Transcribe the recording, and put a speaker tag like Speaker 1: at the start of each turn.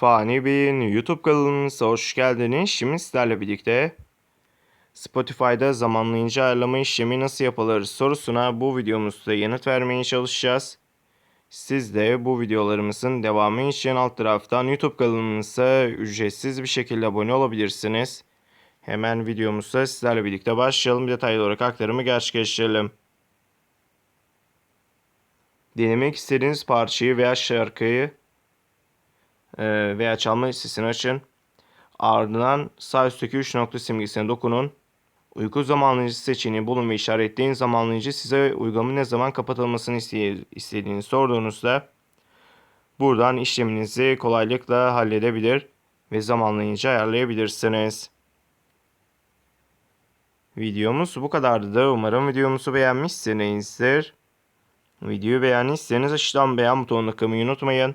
Speaker 1: Fani Bey'in YouTube kanalımıza hoş geldiniz. Şimdi sizlerle birlikte Spotify'da zamanlayıcı ayarlama işlemi nasıl yapılır sorusuna bu videomuzda yanıt vermeye çalışacağız. Siz de bu videolarımızın devamı için alt taraftan YouTube kanalımıza ücretsiz bir şekilde abone olabilirsiniz. Hemen videomuzda sizlerle birlikte başlayalım. Detaylı olarak aktarımı gerçekleştirelim. Denemek istediğiniz parçayı veya şarkıyı veya çalma listesini açın. Ardından sağ üstteki 3 nokta simgesine dokunun. Uyku zamanlayıcı seçeneği bulun ve işaretleyin zamanlayıcı size uygulamanın ne zaman kapatılmasını istediğini sorduğunuzda buradan işleminizi kolaylıkla halledebilir ve zamanlayıcı ayarlayabilirsiniz. Videomuz bu kadardı da umarım videomuzu beğenmişsinizdir. Videoyu beğendiyseniz aşağıdan beğen butonuna tıklamayı unutmayın.